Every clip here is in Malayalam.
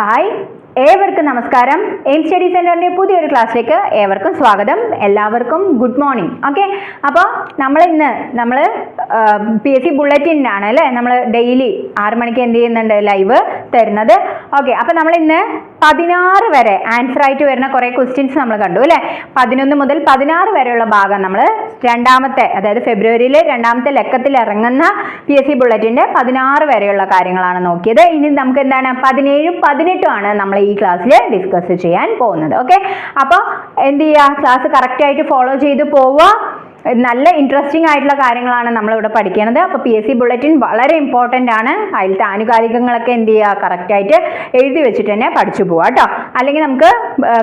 Hi, ഏവർക്കും നമസ്കാരം. എയിം സ്റ്റഡി സെന്ററിന്റെ പുതിയൊരു ക്ലാസ്സിലേക്ക് ഏവർക്കും സ്വാഗതം. എല്ലാവർക്കും ഗുഡ് മോർണിംഗ്. ഓക്കെ? അപ്പോൾ നമ്മൾ ഇന്ന് നമ്മൾ പി എസ് സി ബുള്ളറ്റിനാണ് അല്ലേ? നമ്മൾ ഡെയിലി ആറ് മണിക്ക് എന്ത് ചെയ്യുന്നുണ്ട്? ലൈവ് തരുന്നത്. ഓക്കെ അപ്പോൾ നമ്മൾ ഇന്ന് പതിനാറ് വരെ ആൻസർ ആയിട്ട് വരുന്ന കുറേ ക്വസ്റ്റ്യൻസ് നമ്മൾ കണ്ടു അല്ലേ? പതിനൊന്ന് മുതൽ പതിനാറ് വരെയുള്ള ഭാഗം നമ്മൾ രണ്ടാമത്തെ അതായത് ഫെബ്രുവരിയിൽ രണ്ടാമത്തെ ലക്കത്തിൽ ഇറങ്ങുന്ന പി എസ് സി ബുള്ളറ്റിന്റെ പതിനാറ് വരെയുള്ള കാര്യങ്ങളാണ് നോക്കിയത്. ഇനി നമുക്ക് എന്താണ്? പതിനേഴും പതിനെട്ടും ആണ് നമ്മൾ ഈ ക്ലാസ്സിൽ ഡിസ്കസ് ചെയ്യാൻ പോകുന്നത്. ഓക്കെ അപ്പോൾ എന്ത് ചെയ്യുക ക്ലാസ് കറക്റ്റായിട്ട് ഫോളോ ചെയ്ത് പോവുക. നല്ല ഇൻട്രസ്റ്റിംഗ് ആയിട്ടുള്ള കാര്യങ്ങളാണ് നമ്മളിവിടെ പഠിക്കുന്നത് അപ്പോൾ പി എസ് സി ബുള്ളറ്റിൻ വളരെ ഇമ്പോർട്ടന്റ് ആണ്. അതിലത്തെ ആനുകാലികങ്ങളൊക്കെ എന്ത് ചെയ്യുക? കറക്റ്റായിട്ട് എഴുതി വെച്ചിട്ട് തന്നെ പഠിച്ചു പോവാം കേട്ടോ. അല്ലെങ്കിൽ നമുക്ക്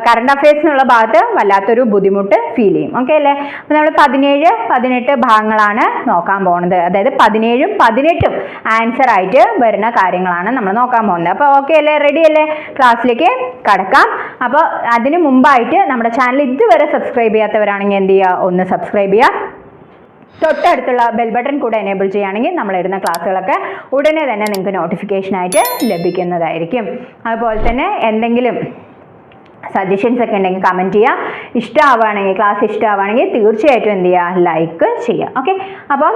കറണ്ട് അഫയേഴ്സ് എന്നുള്ള ഭാഗത്ത് വല്ലാത്തൊരു ബുദ്ധിമുട്ട് ഫീൽ ചെയ്യും. ഓക്കെ അല്ലേ? അപ്പോൾ നമ്മൾ പതിനേഴ് പതിനെട്ട് ഭാഗങ്ങളാണ് നോക്കാൻ പോകുന്നത് അതായത് പതിനേഴും പതിനെട്ടും ആൻസർ ആയിട്ട് വരുന്ന കാര്യങ്ങളാണ് നമ്മൾ നോക്കാൻ പോകുന്നത് അപ്പോൾ ഓക്കെ അല്ലേ? റെഡി അല്ലേ? ക്ലാസ്സിലേക്ക് കടക്കാം. അപ്പോൾ അതിന് മുമ്പായിട്ട് നമ്മുടെ ചാനൽ ഇതുവരെ സബ്സ്ക്രൈബ് ചെയ്യാത്തവരാണെങ്കിൽ എന്ത് ചെയ്യുക? ഒന്ന് സബ്സ്ക്രൈബ് ചെയ്യുക. തൊട്ടടുത്തുള്ള ബെൽ ബട്ടൺ കൂടെ എനേബിൾ ചെയ്യുകയാണെങ്കിൽ നമ്മൾ ഇടുന്ന ക്ലാസ്സുകളൊക്കെ ഉടനെ തന്നെ നിങ്ങൾക്ക് നോട്ടിഫിക്കേഷനായിട്ട് ലഭിക്കുന്നതായിരിക്കും. അതുപോലെ തന്നെ എന്തെങ്കിലും സജഷൻസ് ഒക്കെ ഉണ്ടെങ്കിൽ കമന്റ് ചെയ്യുക. ഇഷ്ടമാവുകയാണെങ്കിൽ ക്ലാസ് ഇഷ്ടമാവുകയാണെങ്കിൽ തീർച്ചയായിട്ടും എന്ത് ചെയ്യുക? ലൈക്ക് ചെയ്യുക. ഓക്കെ അപ്പം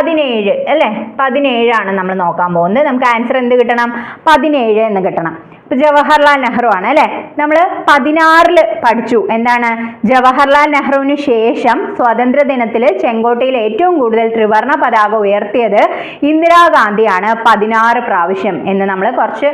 പതിനേഴ് അല്ലേ? പതിനേഴാണ് നമ്മൾ നോക്കാൻ പോകുന്നത്. നമുക്ക് ആൻസർ എന്ത് കിട്ടണം? പതിനേഴ് എന്ന് കിട്ടണം. ജവഹർലാൽ നെഹ്റു ആണ് അല്ലെ? നമ്മൾ പതിനാറിൽ പഠിച്ചു. എന്താണ്? ജവഹർലാൽ നെഹ്റുവിന് ശേഷം സ്വാതന്ത്ര്യ ദിനത്തിൽ ചെങ്കോട്ടയിൽ ഏറ്റവും കൂടുതൽ ത്രിവർണ പതാക ഉയർത്തിയത് ഇന്ദിരാഗാന്ധിയാണ് പതിനാറ് പ്രാവശ്യം എന്ന് നമ്മൾ കുറച്ച്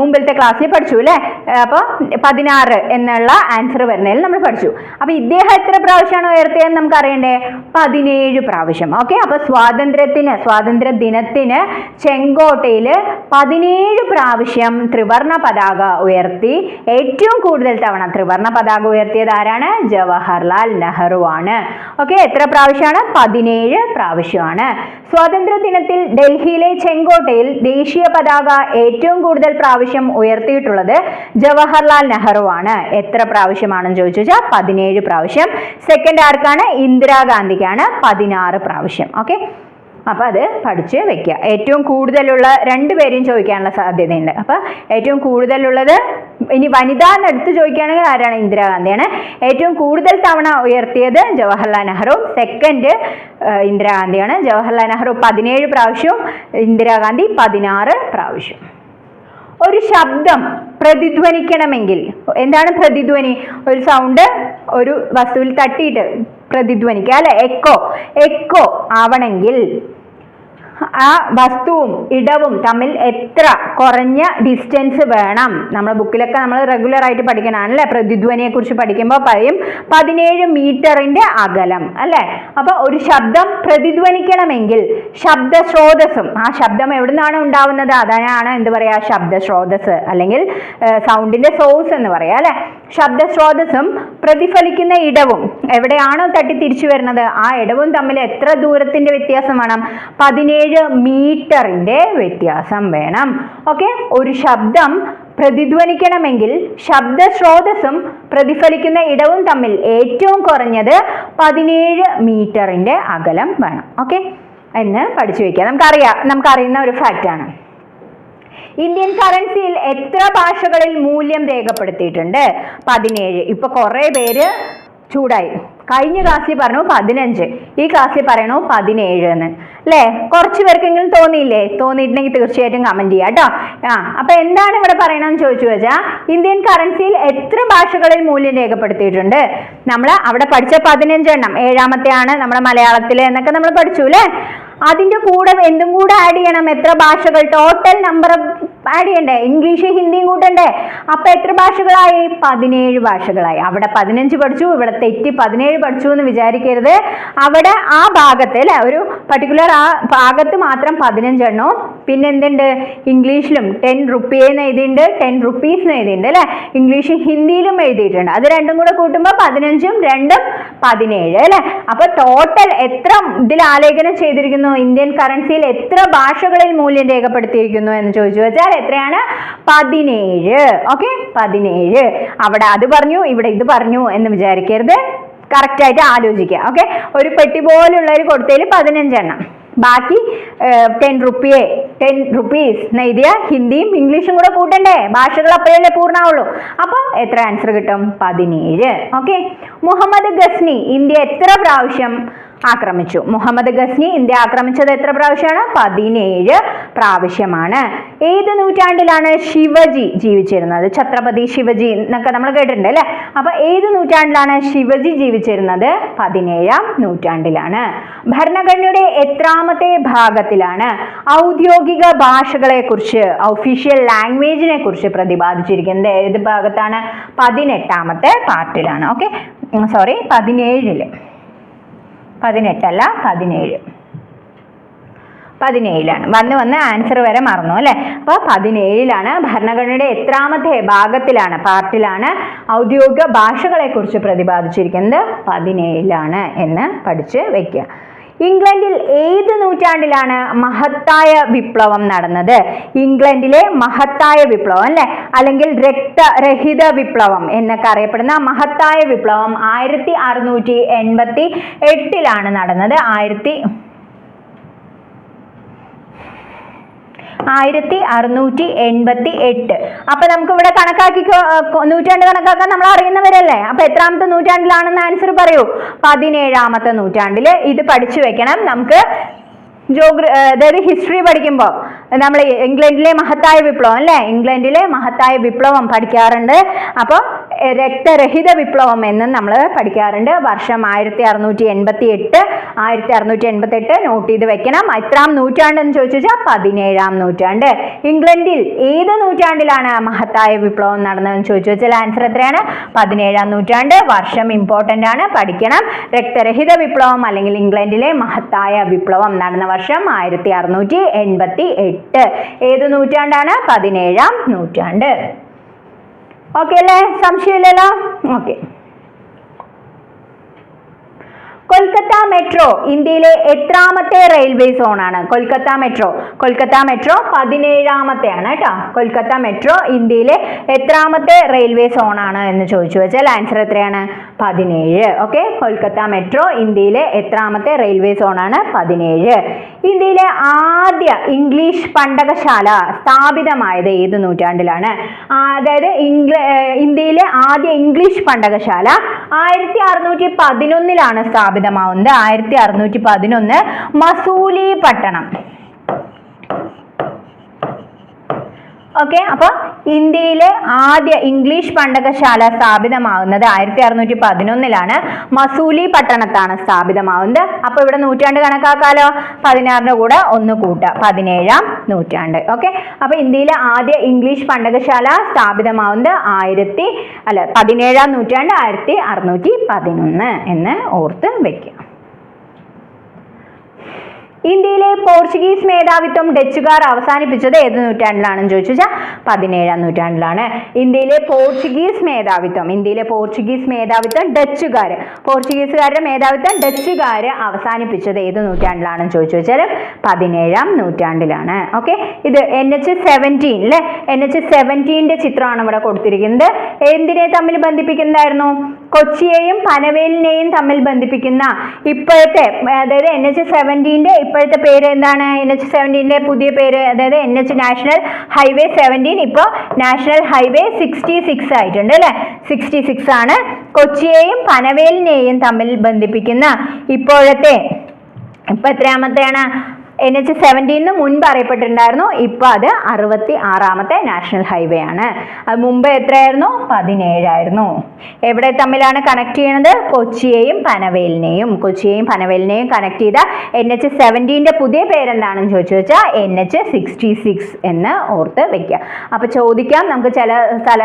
മുമ്പിലത്തെ ക്ലാസ്സിൽ പഠിച്ചു അല്ലെ? അപ്പോൾ പതിനാറ് എന്നുള്ള ആൻസർ വരുന്നതിൽ നമ്മൾ പഠിച്ചു. അപ്പൊ ഇദ്ദേഹം എത്ര പ്രാവശ്യമാണ് ഉയർത്തിയതെന്ന് നമുക്ക് അറിയണ്ടേ പതിനേഴ് പ്രാവശ്യം. ഓക്കെ? അപ്പൊ സ്വാതന്ത്ര്യത്തിന് സ്വാതന്ത്ര്യ ദിനത്തിന് ചെങ്കോട്ടയിൽ പതിനേഴ് പ്രാവശ്യം ത്രിവർണ പതാക ഉയർത്തി ഏറ്റവും കൂടുതൽ തവണ ത്രിവർണ പതാക ഉയർത്തിയത് ആരാണ്? ജവഹർലാൽ നെഹ്റു ആണ്. ഓക്കെ എത്ര പ്രാവശ്യമാണ്? പതിനേഴ് പ്രാവശ്യമാണ്. സ്വാതന്ത്ര്യ ദിനത്തിൽ ഡൽഹിയിലെ ചെങ്കോട്ടയിൽ ദേശീയ പതാക ഏറ്റവും കൂടുതൽ പ്രാവശ്യം ഉയർത്തിയിട്ടുള്ളത് ജവഹർലാൽ നെഹ്റു ആണ്. എത്ര പ്രാവശ്യമാണെന്ന് ചോദിച്ചു വെച്ചാൽ പതിനേഴ് പ്രാവശ്യം. സെക്കൻഡ് ആർക്കാണ്? ഇന്ദിരാഗാന്ധിക്കാണ് പതിനാറ് പ്രാവശ്യം. ഓക്കെ അപ്പോൾ അത് പഠിച്ച് വെക്കുക ഏറ്റവും കൂടുതലുള്ള രണ്ട് പേരെയും ചോദിക്കാനുള്ള സാധ്യതയുണ്ട്. അപ്പോൾ ഏറ്റവും കൂടുതലുള്ളത് ഇനി വനിതാ എന്നെടുത്ത് ചോദിക്കുകയാണെങ്കിൽ ആരാണ്? ഇന്ദിരാഗാന്ധിയാണ്. ഏറ്റവും കൂടുതൽ തവണ ഉയർത്തിയത് ജവഹർലാൽ നെഹ്റു. സെക്കൻഡ് ഇന്ദിരാഗാന്ധിയാണ്. ജവഹർലാൽ നെഹ്റു പതിനേഴ് പ്രാവശ്യവും ഇന്ദിരാഗാന്ധി പതിനാറ് പ്രാവശ്യം. ഒരു ശബ്ദം പ്രതിധ്വനിക്കണമെങ്കിൽ എന്താണ് പ്രതിധ്വനി? ഒരു സൗണ്ട് ഒരു വസ്തുവിൽ തട്ടിയിട്ട് പ്രതിധ്വനിക്കുക അല്ലെ? എക്കോ എക്കോ ആവണമെങ്കിൽ ആ വസ്തുവും ഇടവും തമ്മിൽ എത്ര കുറഞ്ഞ ഡിസ്റ്റൻസ് വേണം? നമ്മുടെ ബുക്കിലൊക്കെ നമ്മൾ റെഗുലർ ആയിട്ട് പഠിക്കണതാണ് അല്ലേ പ്രതിധ്വനിയെ കുറിച്ച് പഠിക്കുമ്പോൾ പറയും പതിനേഴ് മീറ്ററിന്റെ അകലം അല്ലേ? അപ്പൊ ഒരു ശബ്ദം പ്രതിധ്വനിക്കണമെങ്കിൽ ശബ്ദ സ്രോതസ്സും ആ ശബ്ദം എവിടുന്നാണ് ഉണ്ടാവുന്നത്? അതാണ് എന്ത് പറയാ? ശബ്ദ സ്രോതസ് അല്ലെങ്കിൽ സൗണ്ടിന്റെ സോഴ്സ് എന്ന് പറയാം അല്ലെ? ശബ്ദ സ്രോതസ്സും പ്രതിഫലിക്കുന്ന ഇടവും എവിടെയാണോ തട്ടി തിരിച്ചു വരുന്നത്? ആ ഇടവും തമ്മിൽ എത്ര ദൂരത്തിന്റെ വ്യത്യാസം വേണം? പതിനേഴ് മീറ്ററിന്റെ വ്യത്യാസം വേണം. ഓക്കെ? ഒരു ശബ്ദം പ്രതിധ്വനിക്കണമെങ്കിൽ ശബ്ദ സ്രോതസ്സും പ്രതിഫലിക്കുന്ന ഇടവും തമ്മിൽ ഏറ്റവും കുറഞ്ഞത് പതിനേഴ് മീറ്ററിന്റെ അകലം വേണം. ഓക്കെ? എന്ന് പഠിച്ചു വയ്ക്കുക നമുക്കറിയാം. നമുക്കറിയുന്ന ഒരു ഫാക്റ്റാണ് ഇന്ത്യൻ കറൻസിയിൽ എത്ര ഭാഷകളിൽ മൂല്യം രേഖപ്പെടുത്തിയിട്ടുണ്ട്? പതിനേഴ്. ഇപ്പൊ കുറെ പേര് ചൂടായി. കഴിഞ്ഞ ക്ലാസ്സിൽ പറഞ്ഞു പതിനഞ്ച്. ഈ ക്ലാസ്സിൽ പറയണു പതിനേഴ് എന്ന്. അല്ലേ കുറച്ച് പേർക്കെങ്കിലും തോന്നിയില്ലേ? തോന്നിയിട്ടുണ്ടെങ്കിൽ തീർച്ചയായിട്ടും കമന്റ് ചെയ്യാം കേട്ടോ ആ അപ്പൊ എന്താണ് ഇവിടെ പറയണമെന്ന് ചോദിച്ചു വെച്ചാൽ ഇന്ത്യൻ കറൻസിയിൽ എത്ര ഭാഷകളിൽ മൂല്യം രേഖപ്പെടുത്തിയിട്ടുണ്ട്? നമ്മൾ അവിടെ പഠിച്ച പതിനഞ്ചെണ്ണം. ഏഴാമത്തെ ആണ് നമ്മുടെ മലയാളത്തിൽ എന്നൊക്കെ നമ്മൾ പഠിച്ചു അല്ലേ അതിന്റെ കൂടെ എന്തും കൂടെ ആഡ് ചെയ്യണം. എത്ര ഭാഷകൾ? ടോട്ടൽ നമ്പർ ആഡ് ചെയ്യണ്ടേ ഇംഗ്ലീഷ് ഹിന്ദിയും കൂട്ടണ്ടേ? അപ്പൊ എത്ര ഭാഷകളായി? പതിനേഴ് ഭാഷകളായി. അവിടെ പതിനഞ്ച് പഠിച്ചു ഇവിടെ തെറ്റി പതിനേഴ് പഠിച്ചു എന്ന് വിചാരിക്കരുത്. അവിടെ ആ ഭാഗത്ത് അല്ലെ? ഒരു പർട്ടിക്കുലർ ആ ഭാഗത്ത് മാത്രം പതിനഞ്ചെണ്ണവും പിന്നെ എന്തുണ്ട്? ഇംഗ്ലീഷിലും ടെൻ റുപ്പി എന്ന് എഴുതിയിട്ടുണ്ട്. ടെൻ റുപ്പീസ് എന്ന് എഴുതിയിട്ടുണ്ട് അല്ലെ? ഇംഗ്ലീഷും ഹിന്ദിയിലും എഴുതിയിട്ടുണ്ട്. അത് രണ്ടും കൂടെ കൂട്ടുമ്പോൾ പതിനഞ്ചും രണ്ടും പതിനേഴ് അല്ലെ? അപ്പൊ ടോട്ടൽ എത്ര ഇതിൽ ആലേഖനം ചെയ്തിരിക്കുന്നു? ഇന്ത്യൻ കറൻസിയിൽ എത്ര ഭാഷകളിൽ മൂല്യം രേഖപ്പെടുത്തിയിരിക്കുന്നു എന്ന് ചോദിച്ചു വെച്ചാൽ എത്രയാണ്? പതിനേഴ്. ഓക്കെ പതിനേഴ്. അവിടെ അത് പറഞ്ഞു ഇവിടെ ഇത് പറഞ്ഞു എന്ന് വിചാരിക്കരുത്. കറക്റ്റ് ആയിട്ട് ആലോചിക്കുക. ഓക്കെ ഒരു പെട്ടി പോലുള്ളവർ കൊടുത്തതിൽ പതിനഞ്ചെണ്ണം. ബാക്കി ടെൻ റുപ്പിയെ ടെൻ റുപ്പീസ് എഴുതിയ ഹിന്ദിയും ഇംഗ്ലീഷും കൂടെ കൂട്ടണ്ടേ? ഭാഷകൾ അപ്പോഴല്ലേ പൂർണമാവുള്ളൂ അപ്പം എത്ര ആൻസർ കിട്ടും? പതിനേഴ്. ഓക്കെ മുഹമ്മദ് ഗസ്നി ഇന്ത്യ എത്ര പ്രാവശ്യം ആക്രമിച്ചു. മുഹമ്മദ് ഗസ്നി ഇന്ത്യ ആക്രമിച്ചത് എത്ര പ്രാവശ്യമാണ്? പതിനേഴ് പ്രാവശ്യമാണ്. ഏത് നൂറ്റാണ്ടിലാണ് ശിവജി ജീവിച്ചിരുന്നത്? ഛത്രപതി ശിവജി എന്നൊക്കെ നമ്മൾ കേട്ടിട്ടുണ്ട് അല്ലേ? അപ്പൊ ഏത് നൂറ്റാണ്ടിലാണ് ശിവജി ജീവിച്ചിരുന്നത്? പതിനേഴാം നൂറ്റാണ്ടിലാണ്. ഭരണഘടനയുടെ എത്രാമത്തെ ഭാഗത്തിലാണ് ഔദ്യോഗിക ഭാഷകളെ കുറിച്ച് ഒഫീഷ്യൽ ലാംഗ്വേജിനെ കുറിച്ച് പ്രതിപാദിച്ചിരിക്കുന്നത്. ഏത് ഭാഗത്താണ്? പതിനെട്ടാമത്തെ പാർട്ടിലാണ് ഓക്കെ സോറി പതിനേഴിൽ. പതിനെട്ടല്ല പതിനേഴ്. പതിനേഴിലാണ്. വന്ന് വന്ന് ആൻസർ വരെ മറന്നു അല്ലേ? അപ്പോൾ പതിനേഴിലാണ് ഭരണഘടനയുടെ എത്രാമത്തെ ഭാഗത്തിലാണ് പാർട്ടിലാണ് ഔദ്യോഗിക ഭാഷകളെ കുറിച്ച് പ്രതിപാദിച്ചിരിക്കുന്നത്. പതിനേഴിലാണ് എന്ന് പഠിച്ച് വെക്കുക ഇംഗ്ലണ്ടിൽ ഏത് നൂറ്റാണ്ടിലാണ് മഹത്തായ വിപ്ലവം നടന്നത്? ഇംഗ്ലണ്ടിലെ മഹത്തായ വിപ്ലവം അല്ലെ? അല്ലെങ്കിൽ രക്തരഹിത വിപ്ലവം എന്നൊക്കെ അറിയപ്പെടുന്ന മഹത്തായ വിപ്ലവം ആയിരത്തി അറുന്നൂറ്റി എൺപത്തി എട്ടിലാണ് നടന്നത്. ആയിരത്തി ആയിരത്തി അറുന്നൂറ്റി എൺപത്തി എട്ട് അപ്പൊ നമുക്ക് ഇവിടെ കണക്കാക്കി നൂറ്റാണ്ട് കണക്കാക്കാൻ നമ്മൾ അറിയുന്നവരല്ലേ? അപ്പൊ എത്രാമത്തെ നൂറ്റാണ്ടിലാണെന്ന് ആൻസർ പറയൂ. പതിനേഴാമത്തെ നൂറ്റാണ്ടിൽ ഇത് പഠിച്ചു വെക്കണം. നമുക്ക് ജോഗ്ര അതായത് ഹിസ്റ്ററി പഠിക്കുമ്പോൾ നമ്മൾ ഇംഗ്ലണ്ടിലെ മഹത്തായ വിപ്ലവം അല്ലേ? ഇംഗ്ലണ്ടിലെ മഹത്തായ വിപ്ലവം പഠിക്കാറുണ്ട്. അപ്പോൾ രക്തരഹിത വിപ്ലവം എന്നും നമ്മൾ പഠിക്കാറുണ്ട്. വർഷം ആയിരത്തി അറുന്നൂറ്റി എൺപത്തി എട്ട് ആയിരത്തി അറുന്നൂറ്റി എൺപത്തി എട്ട് നോട്ട് ചെയ്ത് വെക്കണം. എത്രാം നൂറ്റാണ്ടെന്ന് ചോദിച്ചു വെച്ചാൽ പതിനേഴാം നൂറ്റാണ്ട്. ഇംഗ്ലണ്ടിൽ ഏത് നൂറ്റാണ്ടിലാണ് മഹത്തായ വിപ്ലവം നടന്നതെന്ന് ചോദിച്ചു വെച്ചാൽ ആൻസർ എത്രയാണ്? പതിനേഴാം നൂറ്റാണ്ട്. വർഷം ഇമ്പോർട്ടന്റ് ആണ്. പഠിക്കണം. രക്തരഹിത വിപ്ലവം അല്ലെങ്കിൽ ഇംഗ്ലണ്ടിലെ മഹത്തായ വിപ്ലവം നടന്ന വർഷം ആയിരത്തി അറുന്നൂറ്റി എൺപത്തി എട്ട് ഏത് നൂറ്റാണ്ടാണ്? പതിനേഴാം നൂറ്റാണ്ട്. ഓക്കെ അല്ലേ? സംശയമില്ലല്ലോ? ഓക്കെ കൊൽക്കത്ത മെട്രോ ഇന്ത്യയിലെ എത്രാമത്തെ റെയിൽവേ സോണാണ് കൊൽക്കത്ത മെട്രോ. കൊൽക്കത്ത മെട്രോ പതിനേഴാമത്തെയാണ് കേട്ടോ. കൊൽക്കത്ത മെട്രോ ഇന്ത്യയിലെ എത്രാമത്തെ റെയിൽവേ സോണാണ് എന്ന് ചോദിച്ചു വെച്ചാൽ ആൻസർ എത്രയാണ്? പതിനേഴ്. ഓക്കെ കൊൽക്കത്ത മെട്രോ ഇന്ത്യയിലെ എത്രാമത്തെ റെയിൽവേ സോണാണ് പതിനേഴ്. ഇന്ത്യയിലെ ആദ്യ ഇംഗ്ലീഷ് പണ്ടകശാല സ്ഥാപിതമായത് ഏത് നൂറ്റാണ്ടിലാണ്? അതായത് ഇംഗ്ല ഇന്ത്യയിലെ ആദ്യ ഇംഗ്ലീഷ് പണ്ടകശാല ആയിരത്തി അറുന്നൂറ്റി പതിനൊന്നിലാണ് സ്ഥാപിതമാവുന്നത് ആയിരത്തി അറുന്നൂറ്റി പതിനൊന്ന് മസൂലി പട്ടണം. ഓക്കെ അപ്പൊ ഇന്ത്യയിലെ ആദ്യ ഇംഗ്ലീഷ് പണ്ടകശാല സ്ഥാപിതമാകുന്നത് ആയിരത്തി അറുന്നൂറ്റി പതിനൊന്നിലാണ് മസൂലി പട്ടണത്താണ് സ്ഥാപിതമാവുന്നത് അപ്പൊ ഇവിടെ നൂറ്റാണ്ട് കണക്കാക്കാലോ? പതിനാറിന് കൂടെ ഒന്ന് കൂട്ടുക. പതിനേഴാം നൂറ്റാണ്ട്. ഓക്കെ അപ്പൊ ഇന്ത്യയിലെ ആദ്യ ഇംഗ്ലീഷ് പണ്ടകശാല സ്ഥാപിതമാവുന്നത് ആയിരത്തി അല്ല പതിനേഴാം നൂറ്റാണ്ട് ആയിരത്തി അറുന്നൂറ്റി പതിനൊന്ന് എന്ന് ഓർത്ത് വെക്കുക. ഇന്ത്യയിലെ പോർച്ചുഗീസ് മേധാവിത്വം ഡച്ചുകാർ അവസാനിപ്പിച്ചത് ഏത് നൂറ്റാണ്ടിലാണെന്ന് ചോദിച്ചു വെച്ചാൽ പതിനേഴാം നൂറ്റാണ്ടിലാണ്. ഇന്ത്യയിലെ പോർച്ചുഗീസ് മേധാവിത്വം ഇന്ത്യയിലെ പോർച്ചുഗീസ് മേധാവിത്വം ഡച്ചുകാർ പോർച്ചുഗീസുകാരുടെ മേധാവിത്വം ഡച്ചുകാർ അവസാനിപ്പിച്ചത് ഏത് നൂറ്റാണ്ടിലാണെന്ന് ചോദിച്ചു വെച്ചാൽ പതിനേഴാം നൂറ്റാണ്ടിലാണ്. ഓക്കെ ഇത് എൻ എച്ച് സെവന്റീൻ അല്ലേ എൻ എച്ച് സെവന്റീന്റെ ചിത്രമാണ് ഇവിടെ കൊടുത്തിരിക്കുന്നത്. എന്തിനെ തമ്മിൽ ബന്ധിപ്പിക്കുന്നതായിരുന്നു? കൊച്ചിയെയും പനവേലിനെയും തമ്മിൽ ബന്ധിപ്പിക്കുന്ന ഇപ്പോഴത്തെ അതായത് എൻ എച്ച് സെവന്റീന്റെ ഇപ്പോഴത്തെ പേര് എന്താണ്? എൻ എച്ച് സെവന്റീന്റെ പുതിയ പേര് അതായത് N H national highway seventeen ഇപ്പോൾ നാഷണൽ ഹൈവേ സിക്സ്റ്റി സിക്സ് ആയിട്ടുണ്ട് അല്ലേ? സിക്സ്റ്റി സിക്സ് ആണ്. കൊച്ചിയെയും പനവേലിനെയും തമ്മിൽ ബന്ധിപ്പിക്കുന്ന ഇപ്പോഴത്തെ ഇപ്പൊ എത്രയാമത്തെയാണ്? എൻ എച്ച് സെവന്റീന്ന് മുൻപ് അറിയപ്പെട്ടിട്ടുണ്ടായിരുന്നു. ഇപ്പോൾ അത് അറുപത്തി ആറാമത്തെ നാഷണൽ ഹൈവേ ആണ്. അത് മുമ്പ് എത്രയായിരുന്നു? പതിനേഴായിരുന്നു. എവിടെ തമ്മിലാണ് കണക്ട് ചെയ്യണത്? കൊച്ചിയെയും പനവേലിനെയും. കൊച്ചിയെയും പനവേലിനെയും കണക്ട് ചെയ്ത എൻ എച്ച് സെവന്റീന്റെ പുതിയ പേരെന്താണെന്ന് ചോദിച്ചു വെച്ചാൽ എൻ എച്ച് സിക്സ്റ്റി സിക്സ് എന്ന് ഓർത്ത് വെക്കുക. അപ്പോൾ ചോദിക്കാം. നമുക്ക് ചില സ്ഥല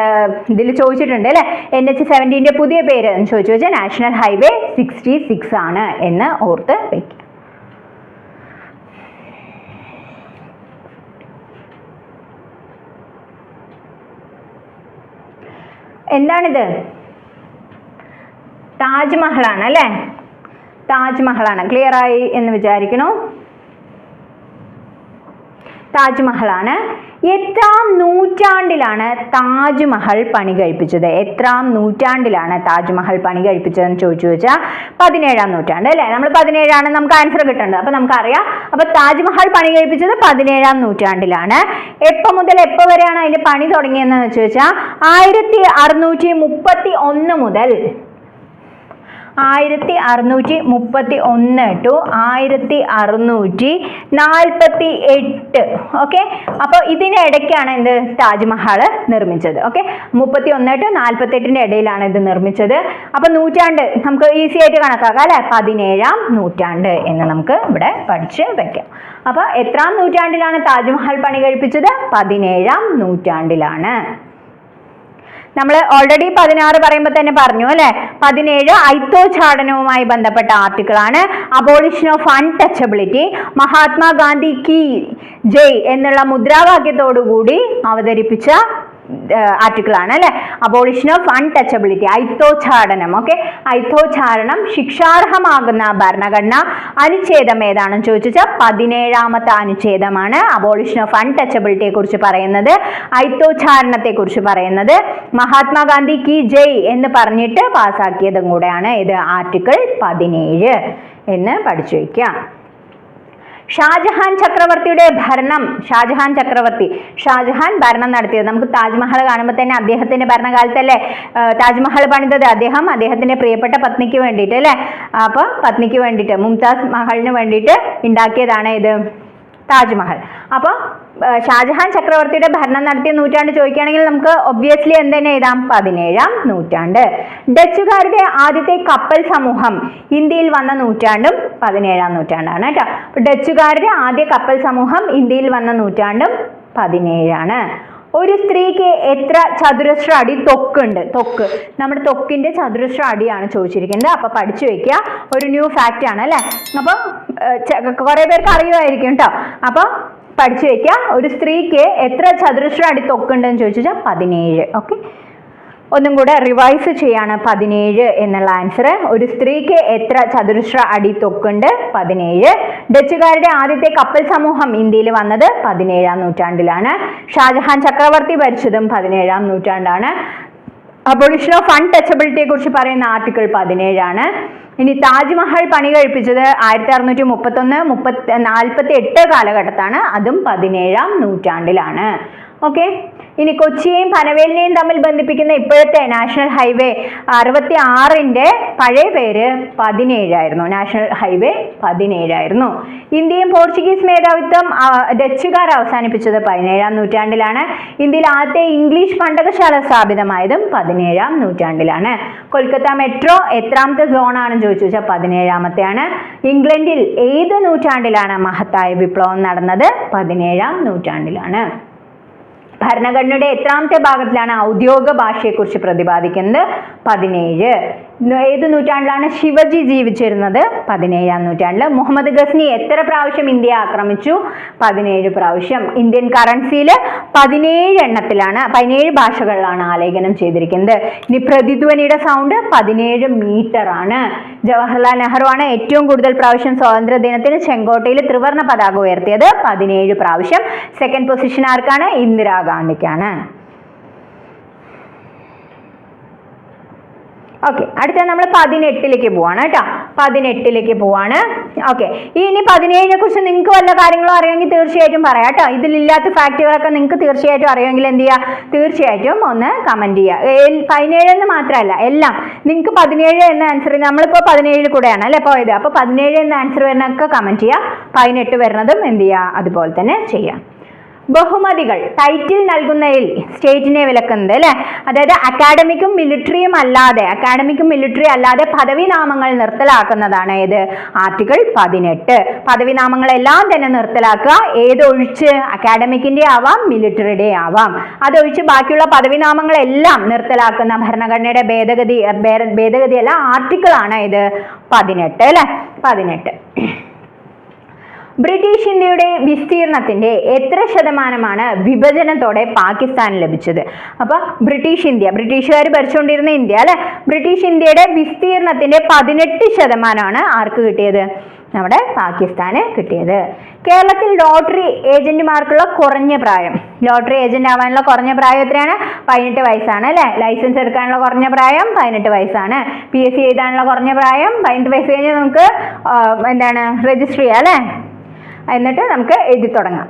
ഇതിൽ ചോദിച്ചിട്ടുണ്ട് അല്ലേ? എൻ എച്ച് സെവന്റീന്റെ പുതിയ പേര് എന്ന് ചോദിച്ചു വെച്ചാൽ നാഷണൽ ഹൈവേ സിക്സ്റ്റി സിക്സ് ആണ് എന്ന് ഓർത്ത് വെക്കുക. എന്താണിത്? താജ്മഹലാണ് അല്ലേ? താജ്മഹലാണ്. ക്ലിയർ ആയി എന്ന് വിചാരിക്കണു. താജ്മഹലാണ്. എത്രാം നൂറ്റാണ്ടിലാണ് താജ്മഹൽ പണി കഴിപ്പിച്ചത്? എത്രാം നൂറ്റാണ്ടിലാണ് താജ്മഹൽ പണി കഴിപ്പിച്ചതെന്ന് ചോദിച്ചു വെച്ചാൽ പതിനേഴാം നൂറ്റാണ്ട് അല്ലേ? നമ്മൾ പതിനേഴാണ് നമുക്ക് ആൻസർ കിട്ടേണ്ടത്. അപ്പൊ നമുക്കറിയാം. അപ്പൊ താജ്മഹൽ പണി കഴിപ്പിച്ചത് പതിനേഴാം നൂറ്റാണ്ടിലാണ്. എപ്പോൾ മുതൽ എപ്പോൾ വരെയാണ് അതിന്റെ പണി തുടങ്ങിയതെന്ന് വെച്ച് വെച്ചാൽ ആയിരത്തി അറുന്നൂറ്റി മുപ്പത്തി ഒന്ന് മുതൽ ആയിരത്തി അറുന്നൂറ്റി മുപ്പത്തി ഒന്ന് ടു ആയിരത്തി അറുന്നൂറ്റി നാൽപ്പത്തി എട്ട് ഓക്കെ അപ്പോൾ ഇതിനിടയ്ക്കാണ് എന്ത് താജ്മഹൽ നിർമ്മിച്ചത്. ഓക്കെ മുപ്പത്തി ഒന്ന് ടു നാൽപ്പത്തി എട്ടിന്റെ ഇടയിലാണ് ഇത് നിർമ്മിച്ചത്. അപ്പോൾ നൂറ്റാണ്ട് നമുക്ക് ഈസി ആയിട്ട് കണക്കാക്കാം അല്ലേ? പതിനേഴാം നൂറ്റാണ്ട് എന്ന് നമുക്ക് ഇവിടെ പഠിച്ച് വെക്കാം. അപ്പോൾ എത്രാം നൂറ്റാണ്ടിലാണ് താജ്മഹൽ പണി കഴിപ്പിച്ചത്? പതിനേഴാം നൂറ്റാണ്ടിലാണ്. നമ്മൾ ഓൾറെഡി പതിനാറ് പറയുമ്പോൾ തന്നെ പറഞ്ഞു അല്ലെ? പതിനേഴ് ഐത്തോച്ചാടനവുമായി ബന്ധപ്പെട്ട ആർട്ടിക്കിളാണ്. അബോളിഷൻ ഓഫ് അൺടച്ചബിലിറ്റി മഹാത്മാഗാന്ധി കീ ജയ് എന്നുള്ള മുദ്രാവാക്യത്തോടു കൂടി അവതരിപ്പിച്ച ആർട്ടിക്കിൾ ആണ് അല്ലെ? അബോളിഷൻ ഓഫ് അൺടച്ചബിലിറ്റി ഐത്തോച്ചാടനം ഓക്കെ ഐത്തോച്ചാരണം ശിക്ഷാർഹമാകുന്ന ഭരണഘടന അനുച്ഛേദം ഏതാണെന്ന് ചോദിച്ചാൽ പതിനേഴാമത്തെ അനുച്ഛേദമാണ് അബോളിഷൻ ഓഫ് അൺടച്ചബിലിറ്റിയെ കുറിച്ച് പറയുന്നത്. ഐത്തോച്ചാരണത്തെ കുറിച്ച് പറയുന്നത്. മഹാത്മാഗാന്ധി കി ജയ് എന്ന് പറഞ്ഞിട്ട് പാസ്സാക്കിയതും കൂടെയാണ് ഇത് ആർട്ടിക്കിൾ പതിനേഴ് എന്ന് പഠിച്ചു വയ്ക്കാം ഷാജഹാൻ ചക്രവർത്തിയുടെ ഭരണം. ഷാജഹാൻ ചക്രവർത്തി. ഷാജഹാൻ ഭരണം നടത്തിയത്. നമുക്ക് താജ്മഹൽ കാണുമ്പോൾ തന്നെ അദ്ദേഹത്തിന്റെ ഭരണകാലത്തല്ലേ താജ്മഹൽ പണിതത് അദ്ദേഹം അദ്ദേഹത്തിന്റെ പ്രിയപ്പെട്ട പത്നിക്ക് വേണ്ടിയിട്ട് അല്ലേ? അപ്പോൾ പത്നിക്ക് വേണ്ടിയിട്ട് മുംതാസ് മഹലിന് വേണ്ടിയിട്ട് ഉണ്ടാക്കിയതാണ് ഇത്. താജ്മഹൽ. അപ്പോൾ ഷാജഹാൻ ചക്രവർത്തിയുടെ ഭരണം നടത്തിയ നൂറ്റാണ്ട് ചോദിക്കുകയാണെങ്കിൽ നമുക്ക് ഒബ്വിയസ്ലി എന്ത് തന്നെ എഴുതാം? പതിനേഴാം നൂറ്റാണ്ട്. ഡച്ചുകാരുടെ ആദ്യത്തെ കപ്പൽ സമൂഹം ഇന്ത്യയിൽ വന്ന നൂറ്റാണ്ടും പതിനേഴാം നൂറ്റാണ്ടാണ് കേട്ടോ. അപ്പോൾ ഡച്ചുകാരുടെ ആദ്യ കപ്പൽ സമൂഹം ഇന്ത്യയിൽ വന്ന നൂറ്റാണ്ടും പതിനേഴാണ്. ഒരു സ്ത്രീക്ക് എത്ര ചതുരശ്ര അടി തൊക്കുണ്ട്? തൊക്ക്. നമ്മുടെ തൊക്കിന്റെ ചതുരശ്ര അടിയാണ് ചോദിച്ചിരിക്കുന്നത്. അപ്പൊ പഠിച്ചു വെക്കുക. ഒരു ന്യൂ ഫാക്റ്റ് ആണ് അല്ലേ? അപ്പൊ കുറെ പേർക്ക് അറിയുമായിരിക്കും കേട്ടോ. അപ്പൊ പഠിച്ചു വെക്കുക ഒരു സ്ത്രീക്ക് എത്ര ചതുരശ്ര അടി തൊക്കുണ്ടെന്ന് ചോദിച്ചു വെച്ചാൽ പതിനേഴ്. ഓക്കെ ഒന്നും കൂടെ റിവൈസ് ചെയ്യാണ് പതിനേഴ് എന്നുള്ള ആൻസർ ഒരു സ്ത്രീക്ക് എത്ര ചതുരശ്ര അടി തൊക്കുണ്ട്? പതിനേഴ്. ഡച്ചുകാരുടെ ആദ്യത്തെ കപ്പൽ സമൂഹം ഇന്ത്യയിൽ വന്നത് പതിനേഴാം നൂറ്റാണ്ടിലാണ്. ഷാജഹാൻ ചക്രവർത്തി ഭരിച്ചതും പതിനേഴാം നൂറ്റാണ്ടാണ്. അബോളിഷൻ ഓഫ് അൺടച്ചബിലിറ്റിയെ കുറിച്ച് പറയുന്ന ആർട്ടിക്കിൾ പതിനേഴാണ്. ഇനി താജ്മഹൽ പണി കഴിപ്പിച്ചത് ആയിരത്തി അറുന്നൂറ്റി മുപ്പത്തൊന്ന് മുപ്പത്തി നാൽപ്പത്തി എട്ട് കാലഘട്ടത്താണ്. അതും പതിനേഴാം നൂറ്റാണ്ടിലാണ്. ഓക്കെ ഇനി കൊച്ചിയെയും പനവേലിനെയും തമ്മിൽ ബന്ധിപ്പിക്കുന്ന ഇപ്പോഴത്തെ നാഷണൽ ഹൈവേ അറുപത്തി ആറിന്റെ പഴയ പേര് പതിനേഴായിരുന്നു. National highway പതിനേഴായിരുന്നു. ഇന്ത്യയും പോർച്ചുഗീസ് മേധാവിത്വം ഡച്ചുകാർ അവസാനിപ്പിച്ചത് പതിനേഴാം നൂറ്റാണ്ടിലാണ്. ഇന്ത്യയിൽ ആദ്യത്തെ ഇംഗ്ലീഷ് പണ്ടകശാല സ്ഥാപിതമായതും പതിനേഴാം നൂറ്റാണ്ടിലാണ്. കൊൽക്കത്ത മെട്രോ എത്രാമത്തെ സോണാണെന്ന് ചോദിച്ചു വെച്ചാൽ പതിനേഴാമത്തെയാണ്. ഇംഗ്ലണ്ടിൽ ഏത് നൂറ്റാണ്ടിലാണ് മഹത്തായ വിപ്ലവം നടന്നത്? പതിനേഴാം നൂറ്റാണ്ടിലാണ്. ഭരണഘടനയുടെ എത്രാമത്തെ ഭാഗത്തിലാണ് ഔദ്യോഗിക ഭാഷയെക്കുറിച്ച് പ്രതിപാദിക്കുന്നത്? പതിനേഴ്. ഏത് നൂറ്റാണ്ടിലാണ് ശിവജി ജീവിച്ചിരുന്നത്? പതിനേഴാം നൂറ്റാണ്ടിൽ മുഹമ്മദ് ഗസ്നി എത്ര പ്രാവശ്യം ഇന്ത്യ ആക്രമിച്ചു? പതിനേഴ് പ്രാവശ്യം. ഇന്ത്യൻ കറൻസിയിൽ പതിനേഴ് എണ്ണത്തിലാണ് പതിനേഴ് ഭാഷകളിലാണ് ആലേഖനം ചെയ്തിരിക്കുന്നത്. ഇനി പ്രതിധ്വനിയുടെ സൗണ്ട് പതിനേഴ് മീറ്റർ ആണ് ജവഹർലാൽ നെഹ്റു ആണ് ഏറ്റവും കൂടുതൽ പ്രാവശ്യം സ്വാതന്ത്ര്യ ദിനത്തിന് ചെങ്കോട്ടയിൽ ത്രിവർണ പതാക ഉയർത്തിയത്. പതിനേഴ് പ്രാവശ്യം. സെക്കൻഡ് പൊസിഷൻ ആർക്കാണ്? ഇന്ദിരാഗാന്ധിക്കാണ്. ഓക്കെ അടുത്ത നമ്മൾ പതിനെട്ടിലേക്ക് പോവാണ് കേട്ടോ. പതിനെട്ടിലേക്ക് പോവാണ്. ഓക്കെ ഇനി പതിനേഴിനെ കുറിച്ച് നിങ്ങൾക്ക് വല്ല കാര്യങ്ങളും അറിയുമെങ്കിൽ തീർച്ചയായിട്ടും പറയാം കേട്ടോ. ഇതിലില്ലാത്ത ഫാക്റ്റുകളൊക്കെ നിങ്ങൾക്ക് തീർച്ചയായിട്ടും അറിയുമെങ്കിൽ എന്ത് ചെയ്യുക തീർച്ചയായിട്ടും ഒന്ന് കമന്റ് ചെയ്യുക പതിനേഴ് എന്ന് മാത്രമല്ല എല്ലാം. നിങ്ങൾക്ക് പതിനേഴ് എന്ന ആൻസർ നമ്മളിപ്പോൾ പതിനേഴിൽ കൂടെയാണ് അല്ലേ പോയത്? അപ്പോൾ പതിനേഴ് എന്ന ആൻസർ വരുന്നതൊക്കെ കമന്റ് ചെയ്യുക പതിനെട്ട് വരുന്നതും എന്ത് ചെയ്യുക അതുപോലെ തന്നെ ചെയ്യാം. ബഹുമതികൾ ടൈറ്റിൽ നൽകുന്നതിൽ സ്റ്റേറ്റിനെ വിലക്കുന്നത് അല്ലേ? അതായത് അക്കാഡമിക്കും മിലിറ്ററിയും അല്ലാതെ അക്കാഡമിക്കും മിലിറ്ററി അല്ലാതെ പദവി നാമങ്ങൾ നിർത്തലാക്കുന്നതാണ് ഏത്? ആർട്ടിക്കിൾ പതിനെട്ട്. പദവിനാമങ്ങളെല്ലാം തന്നെ നിർത്തലാക്കുക. ഏതൊഴിച്ച് അക്കാഡമിക്കിന്റെ ആവാം മിലിറ്ററിയുടെ ആവാം. അതൊഴിച്ച് ബാക്കിയുള്ള പദവിനാമങ്ങളെല്ലാം നിർത്തലാക്കുന്ന ഭരണഘടനയുടെ ഭേദഗതി ഭേദഗതിയല്ല ആർട്ടിക്കിളാണ് ഇത്. പതിനെട്ട് അല്ലേ? പതിനെട്ട്. ബ്രിട്ടീഷ് ഇന്ത്യയുടെ വിസ്തീർണത്തിന്റെ എത്ര ശതമാനമാണ് വിഭജനത്തോടെ പാകിസ്ഥാൻ ലഭിച്ചത്? അപ്പൊ ബ്രിട്ടീഷ് ഇന്ത്യ ബ്രിട്ടീഷുകാർ ഭരിച്ചുകൊണ്ടിരുന്ന ഇന്ത്യ അല്ലെ? ബ്രിട്ടീഷ് ഇന്ത്യയുടെ വിസ്തീർണത്തിന്റെ പതിനെട്ട് ശതമാനമാണ് ആർക്ക് കിട്ടിയത്? നമ്മുടെ പാകിസ്ഥാന് കിട്ടിയത്. കേരളത്തിൽ ലോട്ടറി ഏജന്റുമാർക്കുള്ള കുറഞ്ഞ പ്രായം. ലോട്ടറി ഏജന്റ് ആവാനുള്ള കുറഞ്ഞ പ്രായം എത്രയാണ്? പതിനെട്ട് വയസ്സാണ് അല്ലേ? ലൈസൻസ് എടുക്കാനുള്ള കുറഞ്ഞ പ്രായം പതിനെട്ട് വയസ്സാണ്. പി എസ് സി എഴുതാനുള്ള കുറഞ്ഞ പ്രായം പതിനെട്ട് വയസ്സ് കഴിഞ്ഞാൽ നമുക്ക് എന്താണ് രജിസ്റ്റർ ചെയ്യാം അല്ലേ? എന്നിട്ട് നമുക്ക് എഴുതി തുടങ്ങാം.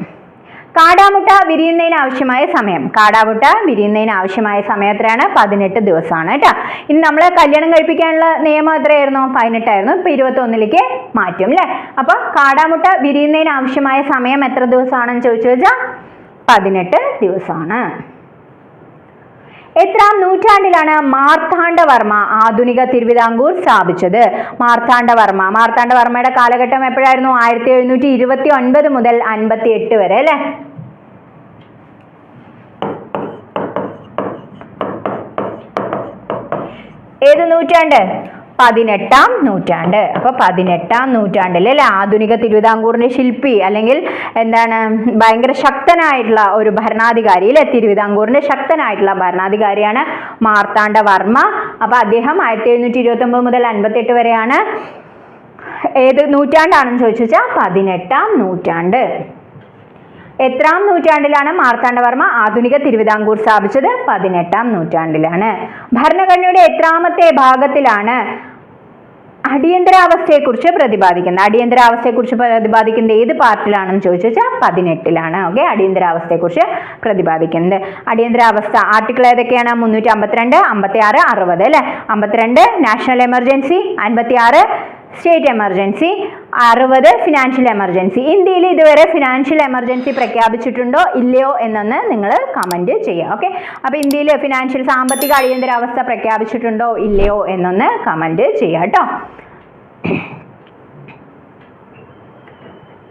കാടാമുട്ട വിരിയുന്നതിന് ആവശ്യമായ സമയം. കാടാമുട്ട വിരിയുന്നതിന് ആവശ്യമായ സമയം എത്രയാണ്? പതിനെട്ട് ദിവസമാണ് കേട്ടോ. ഇനി നമ്മൾ കല്യാണം കഴിപ്പിക്കാനുള്ള നിയമം എത്രയായിരുന്നു? പതിനെട്ടായിരുന്നു. ഇപ്പൊ ഇരുപത്തി ഒന്നിലേക്ക് മാറ്റും അല്ലേ അപ്പൊ കാടാമുട്ട വിരിയുന്നതിന് ആവശ്യമായ സമയം എത്ര ദിവസമാണെന്ന് ചോദിച്ചു വെച്ചാൽ പതിനെട്ട് ദിവസമാണ്. എത്രാം നൂറ്റാണ്ടിലാണ് മാർത്താണ്ഡവർമ്മ ആധുനിക തിരുവിതാംകൂർ സ്ഥാപിച്ചത്? മാർത്താണ്ഡവർമ്മ. മാർത്താണ്ഡവർമ്മയുടെ കാലഘട്ടം എപ്പോഴായിരുന്നു? ആയിരത്തി എഴുന്നൂറ്റി ഇരുപത്തി ഒൻപത് മുതൽ അൻപത്തി എട്ട് വരെ അല്ലേ? ഏത് നൂറ്റാണ്ട്? പതിനെട്ടാം നൂറ്റാണ്ട്. അപ്പൊ പതിനെട്ടാം നൂറ്റാണ്ടിൽ അല്ലെ ആധുനിക തിരുവിതാംകൂറിന്റെ ശില്പി അല്ലെങ്കിൽ എന്താണ് ഭയങ്കര ശക്തനായിട്ടുള്ള ഒരു ഭരണാധികാരി അല്ലെ തിരുവിതാംകൂറിന്റെ ശക്തനായിട്ടുള്ള ഭരണാധികാരിയാണ് മാർത്താണ്ഡവർമ്മ അപ്പൊ അദ്ദേഹം ആയിരത്തി എഴുന്നൂറ്റി ഇരുപത്തി ഒമ്പത് മുതൽ അൻപത്തെട്ട് വരെയാണ് ഏത് നൂറ്റാണ്ടാണെന്ന് ചോദിച്ചു വെച്ചാൽ പതിനെട്ടാം നൂറ്റാണ്ട്. എത്രാം നൂറ്റാണ്ടിലാണ് മാർത്താണ്ഡവർമ്മ ആധുനിക തിരുവിതാംകൂർ സ്ഥാപിച്ചത്? പതിനെട്ടാം നൂറ്റാണ്ടിലാണ്. ഭരണഘടനയുടെ എത്രാമത്തെ ഭാഗത്തിലാണ് അടിയന്തരാവസ്ഥയെക്കുറിച്ച് പ്രതിപാദിക്കുന്നത്. അടിയന്തരാവസ്ഥയെക്കുറിച്ച് പ്രതിപാദിക്കുന്നത് ഏത് പാർട്ടിലാണെന്ന് ചോദിച്ചാൽ പതിനെട്ടിലാണ്. ഓക്കെ? അടിയന്തരാവസ്ഥയെക്കുറിച്ച് പ്രതിപാദിക്കുന്നത്. അടിയന്തരാവസ്ഥ ആർട്ടിക്കിൾ ഏതൊക്കെയാണ്? മുന്നൂറ്റി അമ്പത്തിരണ്ട് അമ്പത്തി ആറ് അറുപത് അല്ലെ? അമ്പത്തിരണ്ട് നാഷണൽ എമർജൻസി അൻപത്തി ആറ് സ്റ്റേറ്റ് എമർജൻസി അറുപത് ഫിനാൻഷ്യൽ എമർജൻസി ഇന്ത്യയിൽ ഇതുവരെ ഫിനാൻഷ്യൽ എമർജൻസി പ്രഖ്യാപിച്ചിട്ടുണ്ടോ ഇല്ലയോ എന്നൊന്ന് നിങ്ങൾ കമന്റ് ചെയ്യുക ഓക്കെ അപ്പോൾ ഇന്ത്യയിൽ ഫിനാൻഷ്യൽ സാമ്പത്തിക അടിയന്തരാവസ്ഥ പ്രഖ്യാപിച്ചിട്ടുണ്ടോ ഇല്ലയോ എന്നൊന്ന് കമന്റ് ചെയ്യുക കേട്ടോ.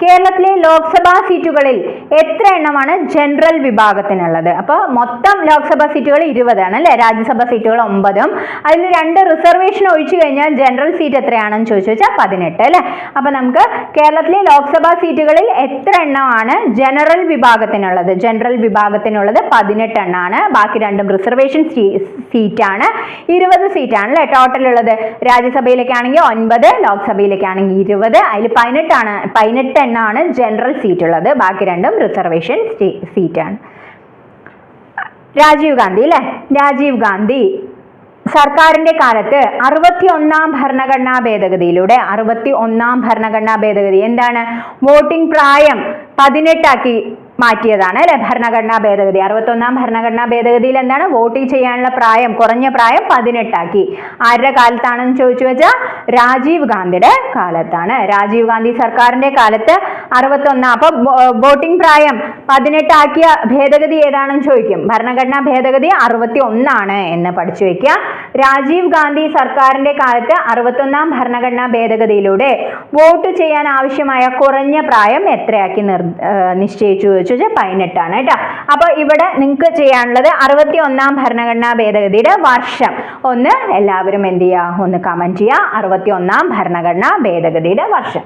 കേരളത്തിലെ ലോക്സഭാ സീറ്റുകളിൽ എത്ര എണ്ണമാണ് ജനറൽ വിഭാഗത്തിനുള്ളത്? അപ്പോൾ മൊത്തം ലോക്സഭാ സീറ്റുകൾ ഇരുപതാണ് അല്ലേ? രാജ്യസഭാ സീറ്റുകൾ ഒമ്പതും. അതിൽ രണ്ട് റിസർവേഷൻ ഒഴിച്ചു കഴിഞ്ഞാൽ ജനറൽ സീറ്റ് എത്രയാണെന്ന് ചോദിച്ചു വെച്ചാൽ പതിനെട്ട് അല്ലേ? അപ്പോൾ നമുക്ക് കേരളത്തിലെ ലോക്സഭാ സീറ്റുകളിൽ എത്ര എണ്ണമാണ് ജനറൽ വിഭാഗത്തിനുള്ളത്? ജനറൽ വിഭാഗത്തിനുള്ളത് പതിനെട്ട് എണ്ണമാണ് ബാക്കി രണ്ടും റിസർവേഷൻ സീറ്റാണ്. ഇരുപത് സീറ്റാണ് അല്ലേ ടോട്ടൽ ഉള്ളത്? രാജ്യസഭയിലേക്കാണെങ്കിൽ ഒൻപത് ലോക്സഭയിലേക്കാണെങ്കിൽ ഇരുപത്. അതിൽ പതിനെട്ടാണ് പതിനെട്ട് എണ്ണമാണ് ജനറൽ സീറ്റ് ഉള്ളത്. ബാക്കി രണ്ടും റിസർവേഷൻ സീറ്റാണ് രാജീവ് ഗാന്ധി അല്ലേ രാജീവ് ഗാന്ധി സർക്കാരിന്റെ കാലത്ത് അറുപത്തി ഒന്നാം ഭരണഘടനാ ഭേദഗതിയിലൂടെ അറുപത്തി ഒന്നാം ഭരണഘടനാ ഭേദഗതി എന്താണ്? വോട്ടിംഗ് പ്രായം പതിനെട്ടാക്കി മാറ്റിയതാണ് അല്ലെ? ഭരണഘടനാ ഭേദഗതി. അറുപത്തൊന്നാം ഭരണഘടനാ ഭേദഗതിയിൽ എന്താണ്? വോട്ട് ചെയ്യാനുള്ള പ്രായം കുറഞ്ഞ പ്രായം പതിനെട്ടാക്കി. ആരുടെ കാലത്താണെന്ന് ചോദിച്ചു വെച്ചാൽ രാജീവ് ഗാന്ധിയുടെ കാലത്താണ്. രാജീവ് ഗാന്ധി സർക്കാരിന്റെ കാലത്ത് അറുപത്തൊന്നാം. അപ്പൊ വോട്ടിംഗ് പ്രായം പതിനെട്ടാക്കിയ ഭേദഗതി ഏതാണെന്ന് ചോദിക്കും. ഭരണഘടനാ ഭേദഗതി അറുപത്തി ഒന്നാണ് എന്ന് പഠിച്ചു വെക്കുക. രാജീവ് ഗാന്ധി സർക്കാരിന്റെ കാലത്ത് അറുപത്തൊന്നാം ഭരണഘടനാ ഭേദഗതിയിലൂടെ വോട്ട് ചെയ്യാൻ ആവശ്യമായ കുറഞ്ഞ പ്രായം എത്രയാക്കി നിർ നിശ്ചയിച്ചു ചോദിച്ചു വെച്ചാൽ പതിനെട്ടാണ് കേട്ടോ. അപ്പോൾ ഇവിടെ നിങ്ങൾക്ക് ചെയ്യാനുള്ളത് അറുപത്തി ഒന്നാം ഭരണഘടനാ ഭേദഗതിയുടെ വർഷം. ഒന്ന് എല്ലാവരും എന്ത് ചെയ്യുക? ഒന്ന് കമന്റ് ചെയ്യുക. അറുപത്തി ഒന്നാം ഭരണഘടനാ ഭേദഗതിയുടെ വർഷം.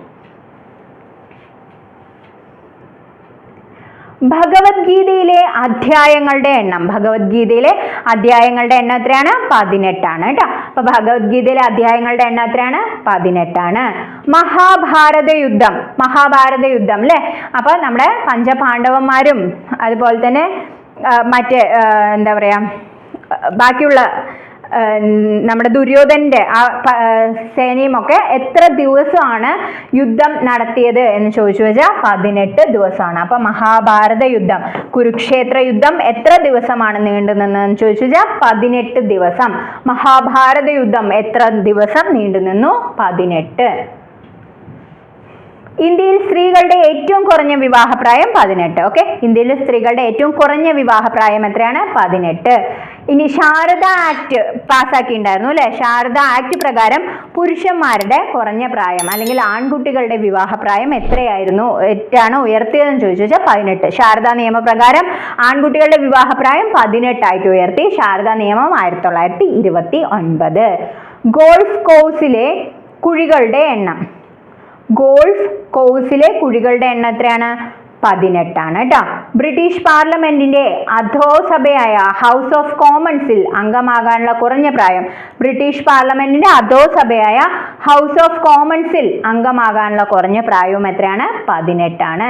ഭഗവത്ഗീതയിലെ അധ്യായങ്ങളുടെ എണ്ണം. ഭഗവത്ഗീതയിലെ അധ്യായങ്ങളുടെ എണ്ണം എത്രയാണ്? പതിനെട്ടാണ് കേട്ടോ. അപ്പൊ ഭഗവത്ഗീതയിലെ അധ്യായങ്ങളുടെ എണ്ണം എത്രയാണ്? പതിനെട്ടാണ്. മഹാഭാരത യുദ്ധം. മഹാഭാരത യുദ്ധം അല്ലെ? അപ്പൊ നമ്മുടെ പഞ്ചപാണ്ഡവന്മാരും അതുപോലെ തന്നെ മറ്റേ എന്താ പറയാ ബാക്കിയുള്ള നമ്മുടെ ദുര്യോധന്റെ ആ സേനയുമൊക്കെ എത്ര ദിവസമാണ് യുദ്ധം നടത്തിയത് എന്ന് ചോദിച്ചു വെച്ചാൽ പതിനെട്ട് ദിവസമാണ്. അപ്പൊ മഹാഭാരത യുദ്ധം കുരുക്ഷേത്ര യുദ്ധം എത്ര ദിവസമാണ് നീണ്ടു നിന്നതെന്ന് ചോദിച്ചു വെച്ചാൽ പതിനെട്ട് ദിവസം. മഹാഭാരത യുദ്ധം എത്ര ദിവസം നീണ്ടു നിന്നു പതിനെട്ട്. ഇന്ത്യയിൽ സ്ത്രീകളുടെ ഏറ്റവും കുറഞ്ഞ വിവാഹപ്രായം പതിനെട്ട് ഓക്കെ ഇന്ത്യയിലെ സ്ത്രീകളുടെ ഏറ്റവും കുറഞ്ഞ വിവാഹപ്രായം എത്രയാണ്? പതിനെട്ട്. ഇനി ശാരദ ആക്ട് പാസ്സാക്കിയിട്ടുണ്ടായിരുന്നു അല്ലേ? ശാരദ ആക്ട് പ്രകാരം പുരുഷന്മാരുടെ കുറഞ്ഞ പ്രായം അല്ലെങ്കിൽ ആൺകുട്ടികളുടെ വിവാഹപ്രായം എത്രയായിരുന്നു? എറ്റാണ് ഉയർത്തിയതെന്ന് ചോദിച്ചു വെച്ചാൽ പതിനെട്ട്. ശാരദ നിയമപ്രകാരം ആൺകുട്ടികളുടെ വിവാഹപ്രായം പതിനെട്ടായിട്ട് ഉയർത്തി. ശാരദ നിയമം ആയിരത്തി തൊള്ളായിരത്തി ഇരുപത്തി ഒൻപത്. ഗോൾഫ് കോഴ്സിലെ കുഴികളുടെ എണ്ണം. ഗോൾഫ് കോഴ്സിലെ കുഴികളുടെ എണ്ണം എത്രയാണ്? പതിനെട്ടാണ് കേട്ടോ ബ്രിട്ടീഷ് പാർലമെന്റിന്റെ അധോസഭയായ ഹൗസ് ഓഫ് കോമൺസിൽ അംഗമാകാനുള്ള കുറഞ്ഞ പ്രായം ബ്രിട്ടീഷ് പാർലമെന്റിന്റെ അധോസഭയായ ഹൗസ് ഓഫ് കോമൺസിൽ അംഗമാകാനുള്ള കുറഞ്ഞ പ്രായവും എത്രയാണ്? പതിനെട്ടാണ്.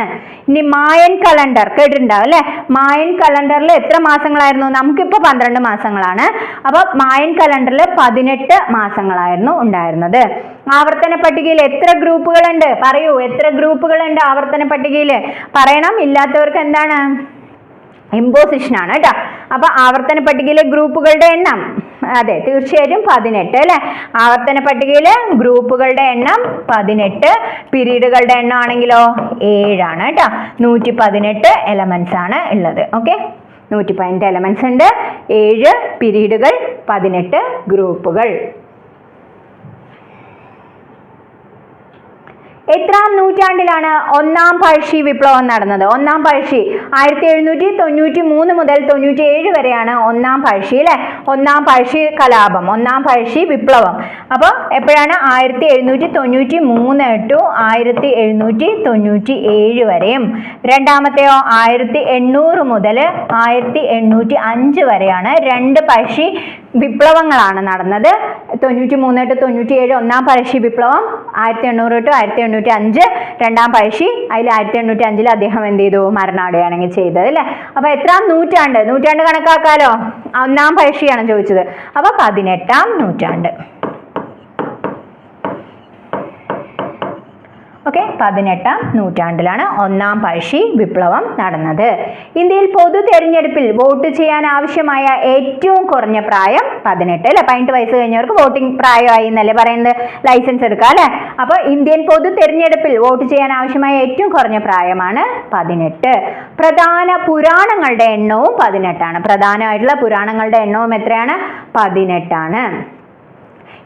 ഇനി മായൻ കലണ്ടർ കേട്ടിട്ടുണ്ടാവും അല്ലെ? മായൻ കലണ്ടറിൽ എത്ര മാസങ്ങളായിരുന്നു? നമുക്കിപ്പോൾ പന്ത്രണ്ട് മാസങ്ങളാണ്. അപ്പൊ മായൻ കലണ്ടറിൽ പതിനെട്ട് മാസങ്ങളായിരുന്നു ഉണ്ടായിരുന്നത്. ആവർത്തന പട്ടികയിൽ എത്ര ഗ്രൂപ്പുകളുണ്ട്? പറയൂ എത്ര ഗ്രൂപ്പുകളുണ്ട് ആവർത്തന പട്ടികയിൽ? പറയണം. ഇല്ലാത്തവർക്ക് എന്താണ്? ഇമ്പോസിഷൻ ആണ് കേട്ടോ അപ്പൊ ആവർത്തന പട്ടികയിലെ ഗ്രൂപ്പുകളുടെ എണ്ണം. അതെ തീർച്ചയായിട്ടും പതിനെട്ട് അല്ലെ? ആവർത്തന പട്ടികയിലെ ഗ്രൂപ്പുകളുടെ എണ്ണം പതിനെട്ട്. പീരീഡുകളുടെ എണ്ണം ആണെങ്കിലോ ഏഴാണ് കേട്ടോ നൂറ്റി പതിനെട്ട് എലമെന്റ്സ് ആണ് ഉള്ളത്. ഓക്കെ നൂറ്റി പതിനെട്ട് എലമെന്റ്സ് ഉണ്ട്. ഏഴ് പീരീഡുകൾ പതിനെട്ട് ഗ്രൂപ്പുകൾ. എത്രാം നൂറ്റാണ്ടിലാണ് ഒന്നാം പഴശ്ശി വിപ്ലവം നടന്നത്? ഒന്നാം പഴശ്ശി ആയിരത്തി എഴുന്നൂറ്റി തൊണ്ണൂറ്റി മൂന്ന് മുതൽ തൊണ്ണൂറ്റി ഏഴ് വരെയാണ് ഒന്നാം പഴശ്ശി അല്ലെ? ഒന്നാം പഴശ്ശി കലാപം ഒന്നാം പഴശ്ശി വിപ്ലവം. അപ്പോൾ എപ്പോഴാണ്? ആയിരത്തി എഴുന്നൂറ്റി തൊണ്ണൂറ്റി മൂന്ന് ടു ആയിരത്തി എഴുന്നൂറ്റി തൊണ്ണൂറ്റി ഏഴ് വരെയും. രണ്ടാമത്തെയോ? ആയിരത്തി എണ്ണൂറ് മുതൽ ആയിരത്തി എണ്ണൂറ്റി അഞ്ച് വരെയാണ് രണ്ട് പഴശ്ശി വിപ്ലവങ്ങളാണ് നടന്നത്. തൊണ്ണൂറ്റി മൂന്ന് ടു തൊണ്ണൂറ്റി ഏഴ് ഒന്നാം പഴശ്ശി വിപ്ലവം ആയിരത്തി എണ്ണൂറ് ടു ആയിരത്തി എണ്ണൂറ്റി അഞ്ച് രണ്ടാം പഴശ്ശി. അതിൽ ആയിരത്തി എണ്ണൂറ്റി അഞ്ചിൽ അദ്ദേഹം എന്ത് ചെയ്തു? മരണാടുകയാണെങ്കിൽ ചെയ്തത് അല്ലേ? അപ്പൊ എത്രാം നൂറ്റാണ്ട്? നൂറ്റാണ്ട് കണക്കാക്കാലോ? ഒന്നാം പഴശ്ശിയാണ് ചോദിച്ചത്. അപ്പൊ പതിനെട്ടാം നൂറ്റാണ്ട്. ഓക്കെ പതിനെട്ടാം നൂറ്റാണ്ടിലാണ് ഒന്നാം പഴശ്ശി വിപ്ലവം നടന്നത്. ഇന്ത്യയിൽ പൊതു തെരഞ്ഞെടുപ്പിൽ വോട്ട് ചെയ്യാൻ ആവശ്യമായ ഏറ്റവും കുറഞ്ഞ പ്രായം പതിനെട്ട് അല്ലെ? പതിനെട്ട് വയസ്സ് കഴിഞ്ഞവർക്ക് വോട്ടിംഗ് പ്രായമായി എന്നല്ലേ പറയുന്നത്? ലൈസൻസ് എടുക്കുക അല്ലെ? അപ്പോൾ ഇന്ത്യൻ പൊതു തെരഞ്ഞെടുപ്പിൽ വോട്ട് ചെയ്യാൻ ആവശ്യമായ ഏറ്റവും കുറഞ്ഞ പ്രായമാണ് പതിനെട്ട്. പ്രധാന പുരാണങ്ങളുടെ എണ്ണവും പതിനെട്ടാണ്. പ്രധാനമായിട്ടുള്ള പുരാണങ്ങളുടെ എണ്ണവും എത്രയാണ്? പതിനെട്ടാണ്.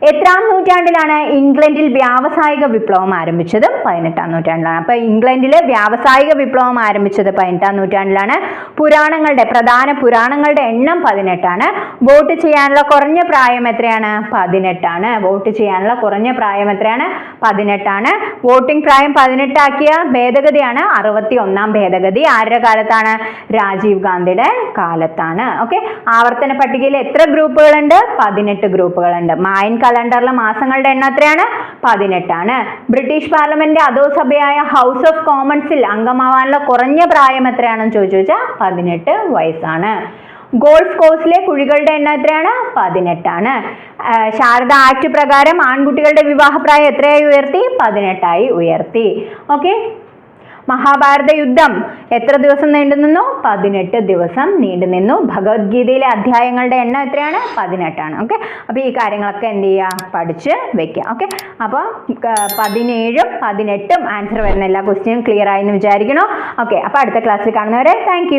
എത്രാം നൂറ്റാണ്ടിലാണ് ഇംഗ്ലണ്ടിൽ വ്യാവസായിക വിപ്ലവം ആരംഭിച്ചത്? പതിനെട്ടാം നൂറ്റാണ്ടിലാണ്. അപ്പൊ ഇംഗ്ലണ്ടിൽ വ്യാവസായിക വിപ്ലവം ആരംഭിച്ചത് പതിനെട്ടാം നൂറ്റാണ്ടിലാണ്. പുരാണങ്ങളുടെ പ്രധാന പുരാണങ്ങളുടെ എണ്ണം പതിനെട്ടാണ്. വോട്ട് ചെയ്യാനുള്ള കുറഞ്ഞ പ്രായം എത്രയാണ്? പതിനെട്ടാണ്. വോട്ട് ചെയ്യാനുള്ള കുറഞ്ഞ പ്രായം എത്രയാണ്? പതിനെട്ടാണ്. വോട്ടിംഗ് പ്രായം പതിനെട്ടാക്കിയ ഭേദഗതിയാണ് അറുപത്തി ഒന്നാം ഭേദഗതി. ആരുടെ കാലത്താണ്? രാജീവ് ഗാന്ധിയുടെ കാലത്താണ്. ഓക്കെ? ആവർത്തന പട്ടികയിൽ എത്ര ഗ്രൂപ്പുകളുണ്ട്? പതിനെട്ട് ഗ്രൂപ്പുകളുണ്ട്. മായൻ കലണ്ടറിലെ മാസങ്ങളുടെ എണ്ണം എത്രയാണ്? പതിനെട്ടാണ്. ബ്രിട്ടീഷ് പാർലമെന്റ് അധോസഭയായ ഹൗസ് ഓഫ് കോമൺസിൽ അംഗമാവാനുള്ള കുറഞ്ഞ പ്രായം എത്രയാണെന്ന് ചോദിച്ചു വെച്ചാൽ പതിനെട്ട് വയസ്സാണ്. ഗോൾഫ് കോഴ്സിലെ കുഴികളുടെ എണ്ണം എത്രയാണ്? പതിനെട്ടാണ്. ശാരദ ആക്ട് പ്രകാരം ആൺകുട്ടികളുടെ വിവാഹപ്രായം എത്രയായി ഉയർത്തി? പതിനെട്ടായി ഉയർത്തി. ഓക്കെ? മഹാഭാരത യുദ്ധം എത്ര ദിവസം നീണ്ടു നിന്നു? പതിനെട്ട് ദിവസം നീണ്ടു നിന്നു. ഭഗവത്ഗീതയിലെ അധ്യായങ്ങളുടെ എണ്ണം എത്രയാണ്? പതിനെട്ടാണ്. ഓക്കെ? അപ്പോൾ ഈ കാര്യങ്ങളൊക്കെ എന്ത് ചെയ്യുക പഠിച്ച് വെക്കുക ഓക്കെ? അപ്പോൾ പതിനേഴും പതിനെട്ടും ആൻസർ വരുന്ന എല്ലാ ക്വസ്റ്റ്യനും ക്ലിയർ ആയി എന്ന് വിചാരിക്കണോ? ഓക്കെ? അപ്പോൾ അടുത്ത ക്ലാസ്സിൽ കാണുന്നവരെ താങ്ക്